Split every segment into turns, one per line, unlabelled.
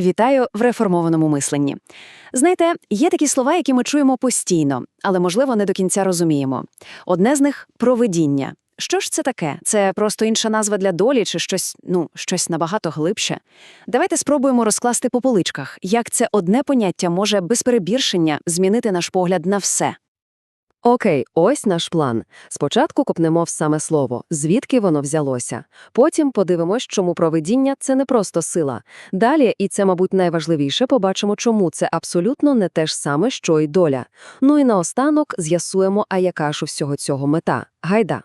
Вітаю в реформованому мисленні. Знаєте, є такі слова, які ми чуємо постійно, але, можливо, не до кінця розуміємо. Одне з них провидіння. Що ж це таке? Це просто інша назва для долі чи щось, ну, щось набагато глибше? Давайте спробуємо розкласти по поличках, як це одне поняття може без перебільшення змінити наш погляд на все.
Окей, ось наш план. Спочатку копнемо в саме слово, звідки воно взялося. Потім подивимось, чому провидіння – це не просто сила. Далі, і це, мабуть, найважливіше, побачимо, чому це абсолютно не те ж саме, що й доля. Ну і наостанок з'ясуємо, а яка ж у всього цього мета. Гайда.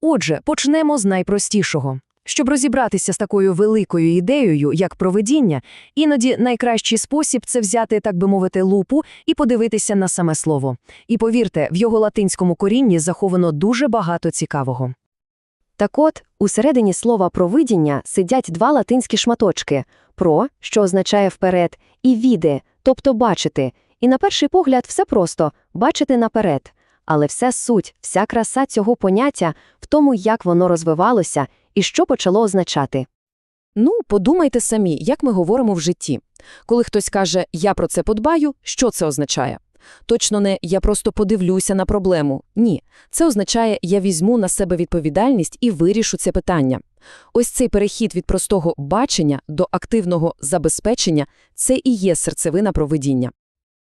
Отже, почнемо з найпростішого. Щоб розібратися з такою великою ідеєю, як проведіння, іноді найкращий спосіб це взяти, так би мовити, лупу і подивитися на саме слово. І повірте, в його латинському корінні заховано дуже багато цікавого.
Так от, усередині слова «провидіння» сидять два латинські шматочки «про», що означає «вперед», і «віде», тобто «бачити». І на перший погляд все просто – бачити наперед. Але вся суть, вся краса цього поняття в тому, як воно розвивалося і що почало означати.
Ну, подумайте самі, як ми говоримо в житті. Коли хтось каже «я про це подбаю», що це означає? Точно не «я просто подивлюся на проблему». Ні. Це означає «я візьму на себе відповідальність і вирішу це питання». Ось цей перехід від простого бачення до активного забезпечення – це і є серцевина провидіння.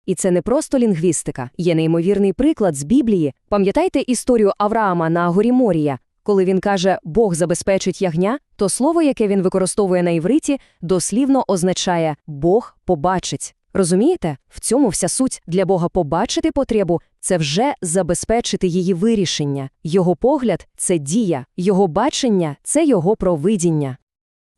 І це не просто лінгвістика, є неймовірний приклад з Біблії. Пам'ятаєте історію Авраама на горі Морія? Коли він каже «Бог забезпечить ягня», то слово, яке він використовує на івриті, дослівно означає «Бог побачить». Розумієте? В цьому вся суть для Бога побачити потребу – це вже забезпечити її вирішення. Його погляд – це дія, його бачення – це його провидіння.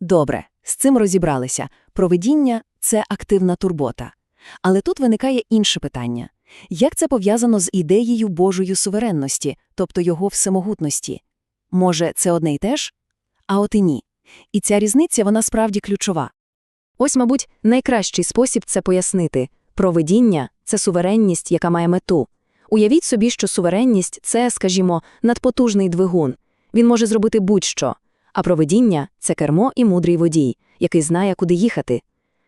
Добре, з цим розібралися. Провидіння – це активна турбота. Але тут виникає інше питання. Як це пов'язано з ідеєю Божої суверенності, тобто його всемогутності? Може, це одне й те ж? А от і ні. І ця різниця, вона справді ключова.
Ось, мабуть, найкращий спосіб це пояснити. Провидіння – це суверенність, яка має мету. Уявіть собі, що суверенність – це, скажімо, надпотужний двигун. Він може зробити будь-що. А провидіння – це кермо і мудрий водій, який знає, куди їхати.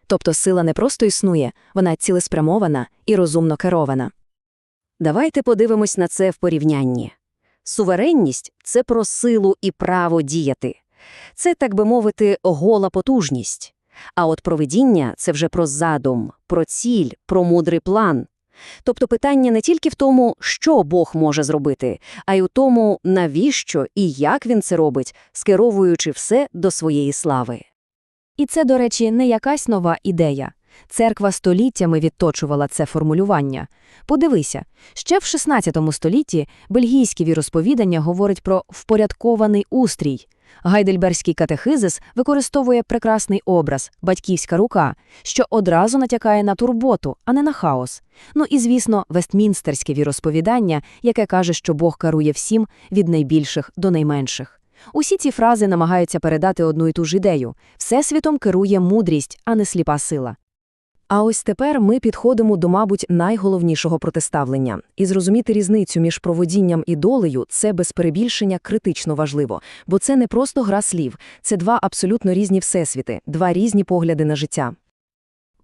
Тобто сила не просто існує, вона цілеспрямована і розумно керована.
Давайте подивимось на це в порівнянні. Суверенність – це про силу і право діяти. Це, так би мовити, гола потужність. А от провидіння – це вже про задум, про ціль, про мудрий план. Тобто питання не тільки в тому, що Бог може зробити, а й у тому, навіщо і як він це робить, скеровуючи все до своєї слави.
І це, до речі, не якась нова ідея. Церква століттями відточувала це формулювання. Подивися, ще в XVI столітті бельгійське віросповідання говорить про впорядкований устрій. Гайдельберзький катехизис використовує прекрасний образ батьківська рука, що одразу натякає на турботу, а не на хаос. Ну і, звісно, вестмінстерське віросповідання, яке каже, що Бог керує всім від найбільших до найменших. Усі ці фрази намагаються передати одну і ту ж ідею – всесвітом керує мудрість, а не сліпа сила. А ось тепер ми підходимо до, мабуть, найголовнішого протиставлення. І зрозуміти різницю між проводінням і долею – це без перебільшення критично важливо. Бо це не просто гра слів, це два абсолютно різні всесвіти, два різні погляди на життя.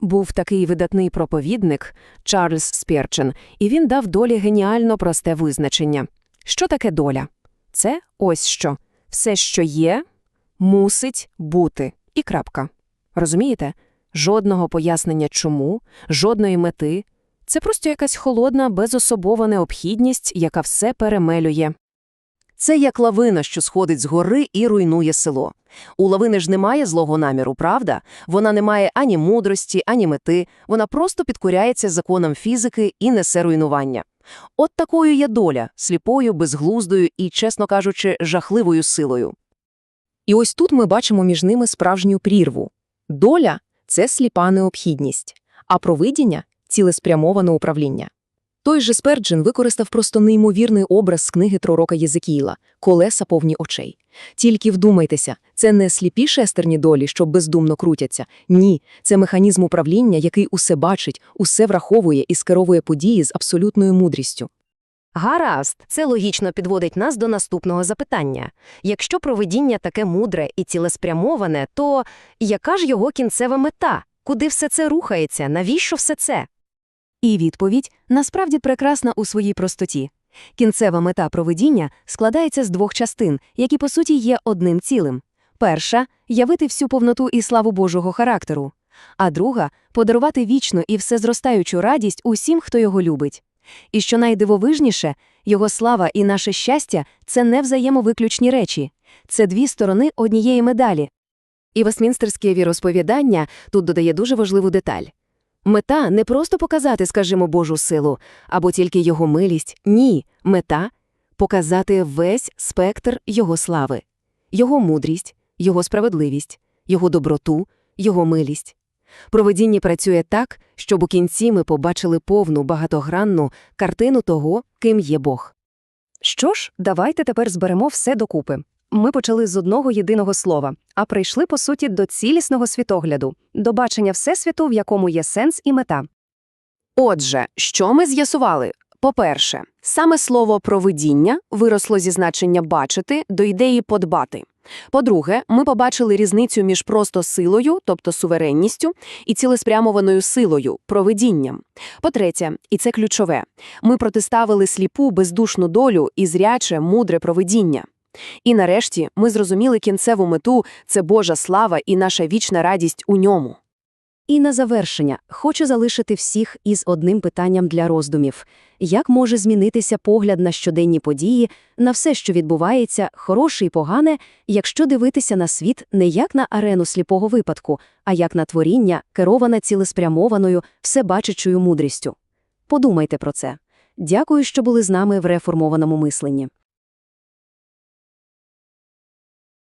Був такий видатний проповідник Чарльз Сперчен, і він дав долі геніально просте визначення. Що таке доля? Це ось що. Все, що є, мусить бути. І крапка. Розумієте? Жодного пояснення чому, жодної мети. Це просто якась холодна, безособова необхідність, яка все перемелює.
Це як лавина, що сходить з гори і руйнує село. У лавини ж немає злого наміру, правда? Вона не має ані мудрості, ані мети, вона просто підкоряється законам фізики і несе руйнування. От такою є доля, сліпою, безглуздою і, чесно кажучи, жахливою силою.
І ось тут ми бачимо між ними справжню прірву. Доля – це сліпа необхідність, а провидіння – цілеспрямоване управління. Той же Сперджин використав просто неймовірний образ з книги пророка Єзекіїла «Колеса повні очей». Тільки вдумайтеся, це не сліпі шестерні долі, що бездумно крутяться. Ні, це механізм управління, який усе бачить, усе враховує і скеровує події з абсолютною мудрістю.
Гаразд, це логічно підводить нас до наступного запитання. Якщо провидіння таке мудре і цілеспрямоване, то яка ж його кінцева мета? куди все це рухається, навіщо все це?
І відповідь насправді прекрасна у своїй простоті. Кінцева мета провидіння складається з двох частин, які по суті є одним цілим. Перша явити всю повноту і славу Божого характеру, а друга подарувати вічну і всезростаючу радість усім, хто його любить. І що найдивовижніше, його слава і наше щастя це не взаємовиключні речі, це дві сторони однієї медалі.
І Вестмінстерське віросповідання тут додає дуже важливу деталь. Мета не просто показати, скажімо, Божу силу, або тільки його милість. Ні, мета – показати весь спектр його слави, його мудрість, його справедливість, його доброту, його милість. Провидіння працює так, щоб у кінці ми побачили повну багатогранну картину того, ким є Бог.
Що ж, давайте тепер зберемо все докупи. Ми почали з одного єдиного слова, а прийшли, по суті, до цілісного світогляду, до бачення Всесвіту, в якому є сенс і мета. Отже, що ми з'ясували? По-перше, саме слово «провидіння» виросло зі значення «бачити» до ідеї «подбати». По-друге, ми побачили різницю між просто силою, тобто суверенністю, і цілеспрямованою силою, провидінням. По-третє, і це ключове, ми протиставили сліпу бездушну долю і зряче, мудре провидіння. І нарешті ми зрозуміли кінцеву мету – це Божа слава і наша вічна радість у ньому.
І на завершення хочу залишити всіх із одним питанням для роздумів. Як може змінитися погляд на щоденні події, на все, що відбувається, хороше і погане, якщо дивитися на світ не як на арену сліпого випадку, а як на творіння, кероване цілеспрямованою, всебачачою мудрістю? Подумайте про це. Дякую, що були з нами в реформованому мисленні.